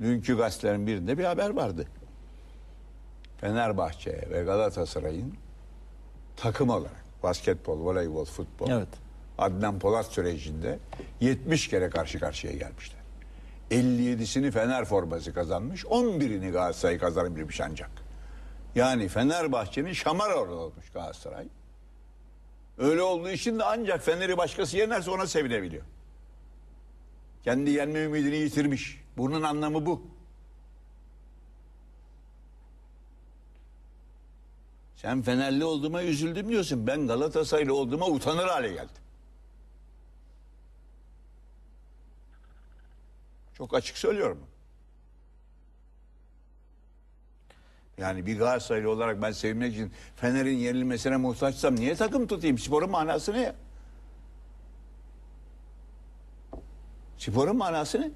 dünkü gazetelerin birinde bir haber vardı. Fenerbahçe ve Galatasaray'ın takım olarak basketbol, voleybol, futbol Evet. Adnan Polat sürecinde 70 kere karşı karşıya gelmişler. 57'sini Fener forması kazanmış, 11'ini Galatasaray kazanabilmiş ancak. Yani Fenerbahçe'nin şamar olmuş Galatasaray. Öyle olduğu için de ancak Fener'i başkası yenerse ona sevinebiliyor. Kendi yenme ümidini yitirmiş. Bunun anlamı bu. Sen Fenerli olduğuma üzüldüm diyorsun. Ben Galatasaraylı olduğuma utanır hale geldim. Çok açık söylüyorum. Yani bir Galatasaraylı olarak ben sevinmek için Fener'in yenilmesine muhtaçsam niye takım tutayım? Sporun manası ne? Sporun manası ne?